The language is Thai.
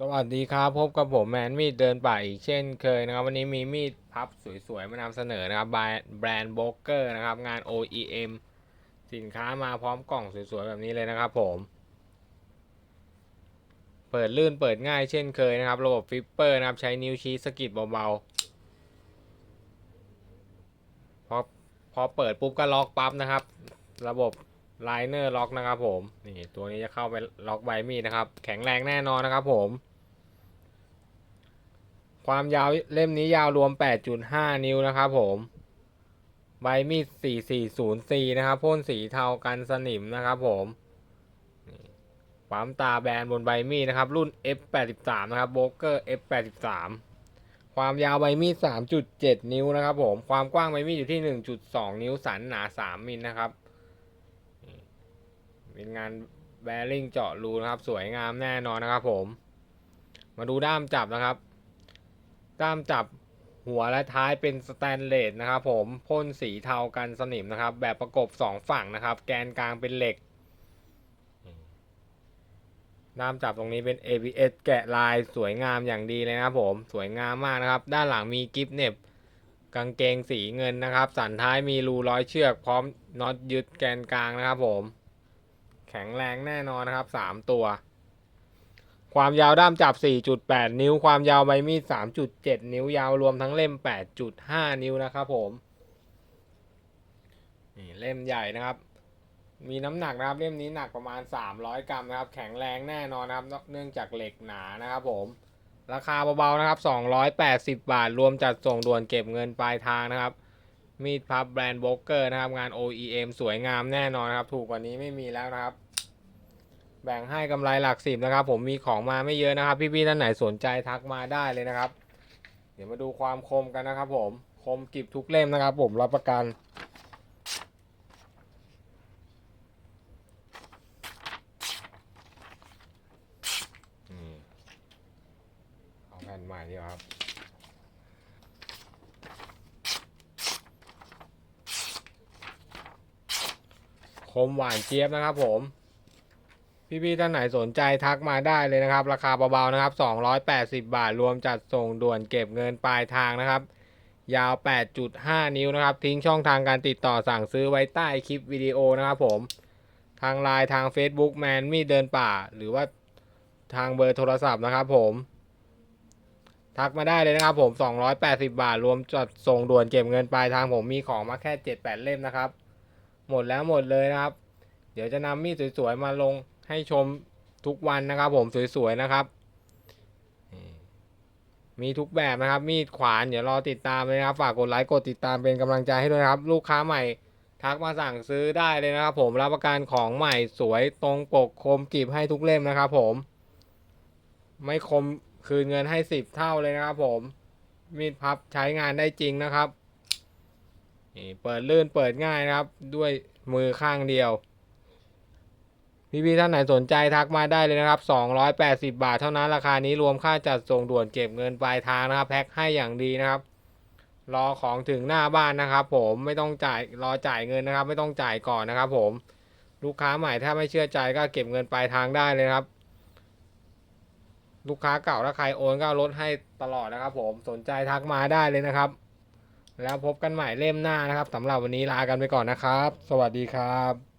สวัสดีครับพบกับผมแมนมีดเดินป่าอีกเช่นเคยนะครับ วันนี้มีมีดพับสวยๆ มานำเสนอนะครับแบรนด์บรนเกอร์นะครับ งาน OEM สินค้ามาพร้อมกล่องสวยๆ แบบนี้เลยนะครับผม เปิดลื่นเปิดง่ายเช่นเคยนะครับ ระบบฟิปเปอร์นะครับ ใช้นิ้วชี้สกิดเบาๆพอพอเปิดปุ๊บก็ล็อกปั๊บนะครับ ระบบ ไลเนอร์ล็อกนะครับผม นี่ตัวนี้จะเข้าไปล็อกใบมีดนะครับ แข็งแรงแน่นอนนะครับผม ความยาวเล่มนี้ยาวรวม 8.5 นิ้วนะครับผมใบมีด 4404 นะครับพ่นสีเทากันสนิมนะครับผมนี่ปั๊มตาแบนบนใบมีดนะครับ รุ่น F83 นะครับโบเกอร์ F83 ความยาวใบมีด 3.7 นิ้วนะครับผม ความกว้างใบมีดอยู่ที่ 1.2 นิ้ว สันหนา 3 มิลนะครับ เป็นงานแบริ่งเจาะรูนะครับ สวยงามแน่นอนนะครับผม มาดูด้ามจับนะครับ ด้ามจับหัวและท้ายเป็นสแตนเลสนะครับ ผมพ่นสีเทากันสนิมนะครับ แบบประกบ2ฝั่งนะครับ แกนกลางเป็นเหล็ก ด้ามจับตรงนี้เป็น ABS แกะลายสวยงามอย่างดีเลยนะครับผม สวยงามมากนะครับ ด้านหลังมีกิฟต์เน็บกางเกงสีเงินนะครับ สันท้ายมีรูร้อยเชือกพร้อมน็อตยึดแกนกลางนะครับผม ข็งแรงแน่นอนนะครับ 3 ตัว ความยาวด้ามจับ 4.8 นิ้ว ความยาวใบมีด 3.7 นิ้วยาวรวมทั้งเล่ม 8.5 นิ้วนะครับผม นี่เล่มใหญ่นะครับ มีน้ำหนักนะครับ เล่มนี้หนักประมาณ 300 กรัมนะครับ แข็งแรงแน่นอนนะครับ เนื่องจากเหล็กหนานะครับผม ราคาเบาๆนะครับ 280 บาท รวมจัดส่งด่วนเก็บเงินปลายทางนะครับมีดพับแบรนด์โบเกอร์นะครับ งาน OEM สวยงามแน่นอนครับ ถูกกว่านี้ไม่มีแล้วนะครับ แบ่งให้กำไรหลักสิบนะครับ ผมมีของมาไม่เยอะนะครับ พี่ๆท่านไหนสนใจทักมาได้เลยนะครับ เดี๋ยวมาดูความคมกันนะครับ ผมคมกิบทุกเล่มนะครับ ผมรับประกันเอาแผ่นใหม่ดีครับคมหวานเจี๊ยบนะครับผม พี่ๆท่านไหนสนใจทักมาได้เลยนะครับ ราคาเบาๆนะครับ 280 บาทรวมจัดส่งด่วนเก็บเงินปลายทางนะครับ ยาว 8.5 นิ้วนะครับ ทิ้งช่องทางการติดต่อสั่งซื้อไว้ใต้คลิปวิดีโอนะครับผม ทางไลน์ทาง Facebook แมนมีดเดินป่า หรือว่าทางเบอร์โทรศัพท์นะครับผม ทักมาได้เลยนะครับผม 280 บาท รวมจัดส่งด่วนเก็บเงินปลายทางผมมีของมาแค่ 7-8 เล่มนะครับ หมดแล้วหมดเลยนะครับ เดี๋ยวจะนำมีดสวยๆมาลง ให้ชมทุกวันนะครับ ผมสวยๆนะครับมีทุกแบบนะครับ มีดขวานเดี๋ยวรอติดตามเลยนะครับ ฝากกดไลค์กดติดตามเป็นกำลังใจให้ด้วยนะครับ ลูกค้าใหม่ทักมาสั่งซื้อได้เลยนะครับ ผมรับประกันของใหม่สวยตรงปกคมกริบให้ทุกเล่มนะครับ ผม ไม่คมคืนเงินให้สิบเท่าเลยนะครับ ผม มีดพับใช้งานได้จริงนะครับเปิดลื่นเปิดง่ายนะครับ ด้วยมือข้างเดียว พี่ๆท่านไหนสนใจทักมาได้เลยนะครับ 280 บาทเท่านั้นราคานี้รวมค่าจัดส่งด่วนเก็บเงินปลายทางนะครับ แพ็คให้อย่างดีนะครับ รอของถึงหน้าบ้านนะครับ ผมไม่ต้องจ่ายรอจ่ายเงินนะครับ ไม่ต้องจ่ายก่อนนะครับ ผมลูกค้าใหม่ถ้าไม่เชื่อใจก็เก็บเงินปลายทางได้เลยครับ ลูกค้าเก่าถ้าใครโอนก็ลดให้ตลอดนะครับ ผมสนใจทักมาได้เลยนะครับ แล้วพบกันใหม่เล่มหน้านะครับสำหรับวันนี้ลากันไปก่อนนะครับ สวัสดีครับ